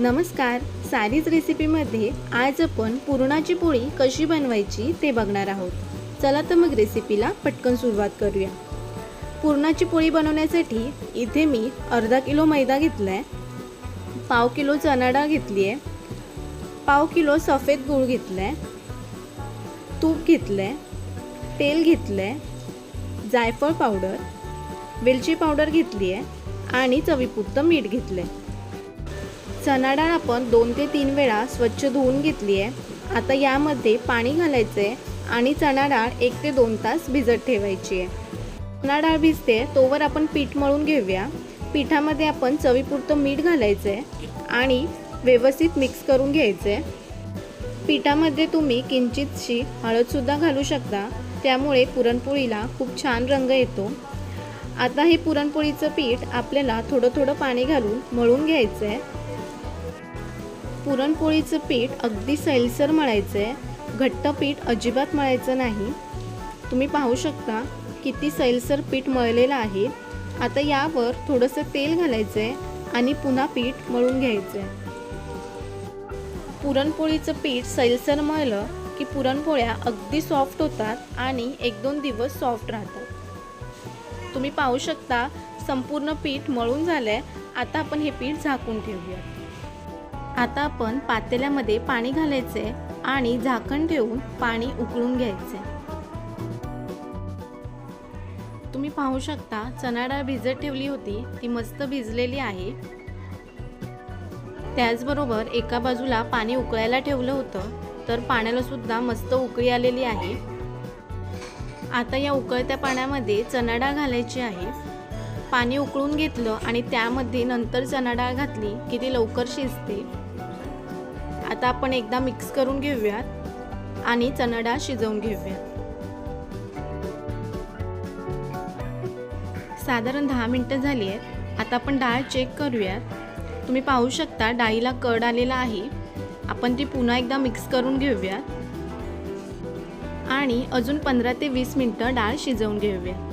नमस्कार सारीज रेसिपीमध्ये आज आपण पुरणाची पोळी कशी बनवायची ते बघणार आहोत. चला तर मग रेसिपीला पटकन सुरुवात करूया. पुरणाची पोळी बनवण्यासाठी इथे मी अर्धा किलो मैदा घेतला आहे पाव किलो चणा डाळ घेतली आहे पाव किलो सफेद गूळ घेतला आहे तूप घेतलं आहे तेल घेतलं आहे जायफळ पावडर वेलची पावडर घेतली आहे आणि चवीपुरतं मीठ घेतलं आहे चणा डाळ आपण दोन ते तीन वेळा स्वच्छ धुवून घेतली आहे. आता यामध्ये पाणी घालायचं आहे आणि चणा डाळ एक ते दोन तास भिजत ठेवायची आहे. चणा डाळ भिजते तोवर आपण पीठ मळून घेऊया. पिठामध्ये आपण चवीपुरतं मीठ घालायचं आहे आणि व्यवस्थित मिक्स करून घ्यायचं आहे पिठामध्ये तुम्ही किंचितशी हळदसुद्धा घालू शकता त्यामुळे पुरणपोळीला खूप छान रंग येतो. आता हे पुरणपोळीचं पीठ आपल्याला थोडं थोडं पाणी घालून मळून घ्यायचं आहे पुरणपोळीचं पीठ अगदी सैलसर मळायचं आहे. घट्ट पीठ अजिबात मळायचं नाही. तुम्ही पाहू शकता किती सैलसर पीठ मळलेलं आहे. आता यावर थोडंसं तेल घालायचं आहे आणि पुन्हा पीठ मळून घ्यायचं आहे पुरणपोळीचं पीठ सैलसर मळलं की पुरणपोळ्या अगदी सॉफ्ट होतात आणि एक दोन दिवस सॉफ्ट राहतात. तुम्ही पाहू शकता संपूर्ण पीठ मळून झालं आहे आता आपण हे पीठ झाकून ठेवूया आता आपण पातेल्यामध्ये पाणी घालायचे आणि झाकण ठेवून पाणी उकळून घ्यायचे. तुम्ही पाहू शकता चणा डाळ भिजत ठेवली होती ती मस्त भिजलेली आहे. त्याचबरोबर एका बाजूला पाणी उकळायला ठेवलं होतं तर पाण्याला सुद्धा मस्त उकळी आलेली आहे. आता या उकळत्या पाण्यामध्ये चणा डाळ घालायची आहे. पाणी उकळून घेतलं आणि त्यामध्ये नंतर चणा डाळ घातली की ती लवकर शिजते. आता आपण एकदा मिक्स करून घेऊयात आणि चणा डाळ शिजवून घेऊयात. साधारण दहा मिनटं झाली आहेत. आता आपण डाळ चेक करूयात. तुम्ही पाहू शकता डाळीला कड आलेला आहे. आपण ती पुन्हा एकदा मिक्स करून घेऊयात. आणि अजून पंधरा ते वीस मिनटं डाळ शिजवून घेऊयात.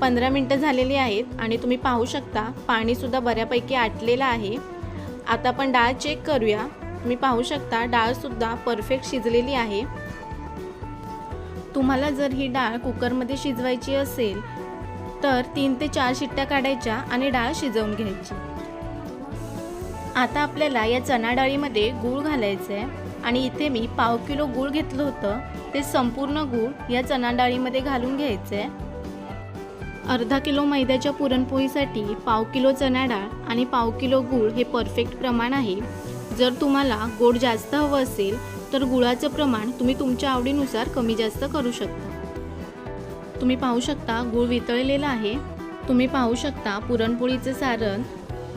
पंधरा मिनटं झालेली आहेत आणि तुम्ही पाहू शकता पाणीसुद्धा बऱ्यापैकी आटलेलं आहे. आता आपण डाळ चेक करूया. तुम्ही पाहू शकता डाळसुद्धा परफेक्ट शिजलेली आहे. तुम्हाला जर ही डाळ कुकरमध्ये शिजवायची असेल तर तीन ते चार शिट्ट्या काढायच्या आणि डाळ शिजवून घ्यायची. आता आपल्याला या चणा डाळीमध्ये गूळ घालायचं आहे आणि इथे मी पाव किलो गूळ घेतलं होतं ते संपूर्ण गूळ या चणा डाळीमध्ये घालून घ्यायचं आहे अर्धा किलो मैद्याच्या पुरणपोळीसाठी पाव किलो चणा डाळ आणि पाव किलो गूळ हे परफेक्ट प्रमाण आहे. जर तुम्हाला गोड जास्त हवं असेल तर गुळाचं प्रमाण तुम्ही तुमच्या आवडीनुसार कमी जास्त करू शकता. तुम्ही पाहू शकता गूळ वितळलेला आहे. तुम्ही पाहू शकता पुरणपोळीचं सारण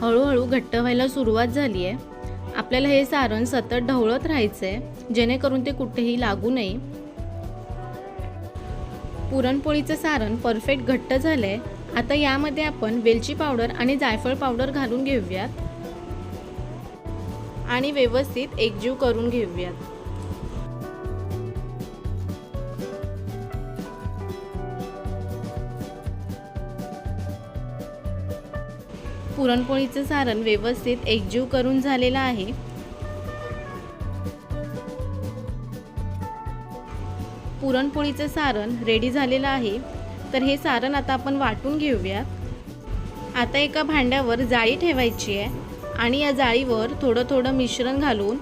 हळूहळू घट्ट व्हायला सुरुवात झाली आहे आपल्याला हे सारण सतत ढवळत राहायचं आहे जेणेकरून ते कुठेही लागू नये. पुरणपोळीचं सारण परफेक्ट घट्ट झालं आहे आता यामध्ये आपण वेलची पावडर आणि जायफळ पावडर घालून घेऊयात. आणि व्यवस्थित एकजीव करून घेऊयात. पुरणपोळीचं सारण व्यवस्थित एकजीव करून झालेलं आहे. पुरणपोळीचं सारण रेडी झालेलं आहे. तर हे सारण आता आपण वाटून घेऊयात. आता एका भांड्यावर जाळी ठेवायची आहे. आणि या जाळीवर थोडं थोडं मिश्रण घालून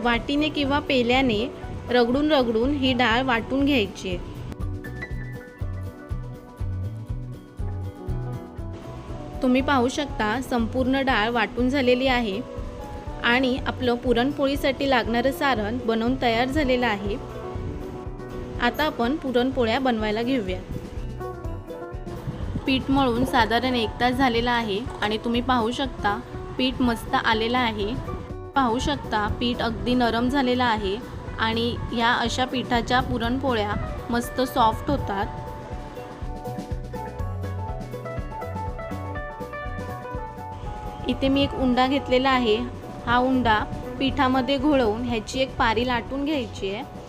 वाटीने किंवा पेल्याने रगडून रगडून ही डाळ वाटून घ्यायची तुम्ही पाहू शकता संपूर्ण डाळ वाटून झालेली आहे आणि आपलं पुरणपोळीसाठी लागणारं सारण बनवून तयार झालेलं आहे. आता आपण पुरणपोळ्या बनवायला घेऊया. पीठ मळून साधारण एक तास झालेला आहे आणि तुम्ही पाहू शकता पीठ मस्त आलेलं आहे. पाहू शकता पीठ अगदी नरम झालेलं आहे आणि या अशा पिठाच्या पुरणपोळ्या मस्त सॉफ्ट होतात. इथे मी एक उंडा घेतलेला आहे. हा उंडा पिठामध्ये घोळवून ह्याची एक पारी लाटून घ्यायची आहे.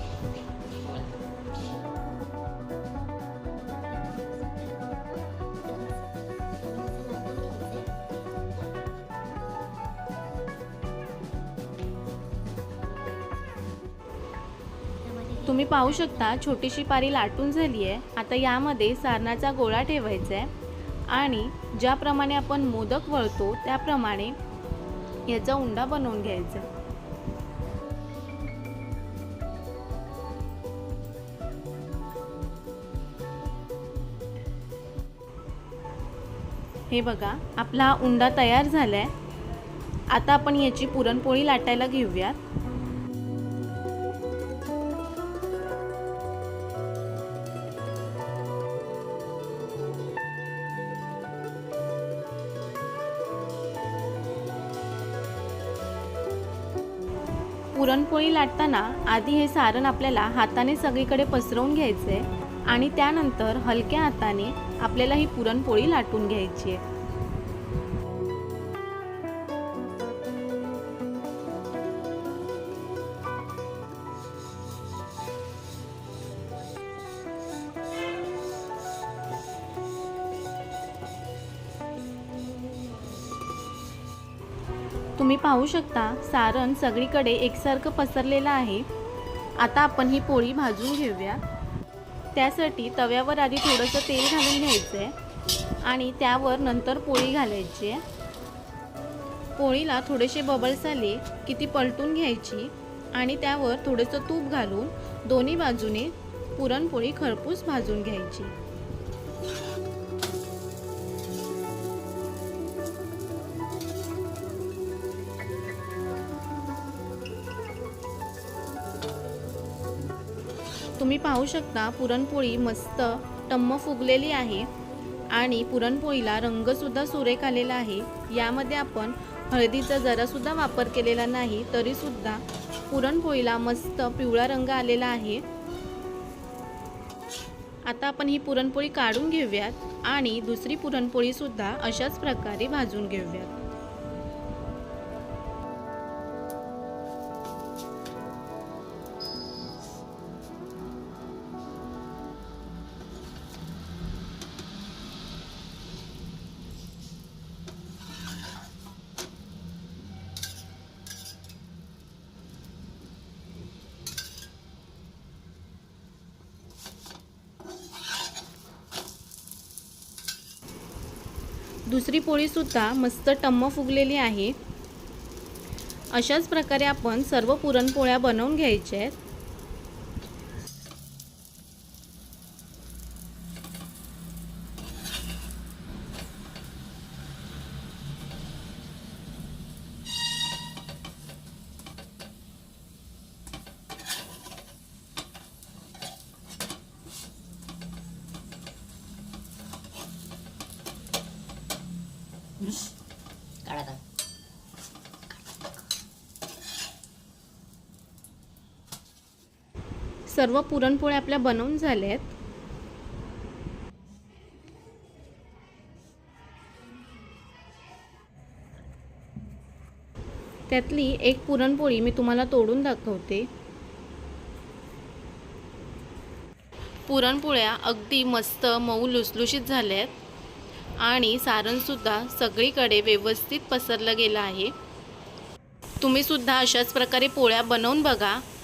तुम्ही पाहू शकता छोटीशी पारी लाटून झाली आहे आता यामध्ये सारणाचा गोळा ठेवायचा आहे आणि ज्याप्रमाणे आपण मोदक वळतो त्याप्रमाणे याचा उंडा बनवून घ्यायचा. हे बघा आपला हा उंडा तयार झाला आहे आता आपण याची पुरणपोळी लाटायला घेऊयात. पुरणपोळी लाटताना आधी हे सारण आपल्याला हाताने सगळीकडे पसरवून घ्यायचं आहे आणि त्यानंतर हलक्या हाताने आपल्याला ही पुरणपोळी लाटून घ्यायची आहे. तुम्ही पाहू शकता सारण सगळीकडे एकसारखं पसरलेलं आहे. आता आपण ही पोळी भाजून घेऊया. त्यासाठी तव्यावर आधी थोडंसं तेल घालून घ्यायचं आहे आणि त्यावर नंतर पोळी घालायची आहे. पोळीला थोडेसे बबल्स आले की ती पलटून घ्यायची आणि त्यावर थोडंसं तूप घालून दोन्ही बाजूने पुरणपोळी खरपूस भाजून घ्यायची. तुम्ही पाहू शकता पुरणपोळी मस्त टम्म फुगलेली आहे आणि पुरणपोळीला रंगसुद्धा सुरेख आलेला आहे. यामध्ये आपण हळदीचा जरासुद्धा वापर केलेला नाही तरीसुद्धा पुरणपोळीला मस्त पिवळा रंग आलेला आहे. आता आपण ही पुरणपोळी काढून घेऊयात आणि दुसरी पुरणपोळीसुद्धा अशाच प्रकारे भाजून घेऊयात. दुसरी पोळीसुद्धा मस्त टम्म फुगलेली आहे. अशाच प्रकारे आपण सर्व पुरणपोळ्या बनवून घ्यायच्या आहेत. सर्व पुरणपोळ्या आपल्या बनवून झाल्या आहेत त्यातली एक पुरणपोळी मी तुम्हाला तोडून दाखवते. पुरणपोळ्या अगदी मस्त मऊ लुसलुशीत झाल्या आहेत आणि सारणसुद्धा सगळीकडे व्यवस्थित पसरलं गेलं आहे. तुम्ही सुद्धा अशाच प्रकारे पोळ्या बनवून बघा.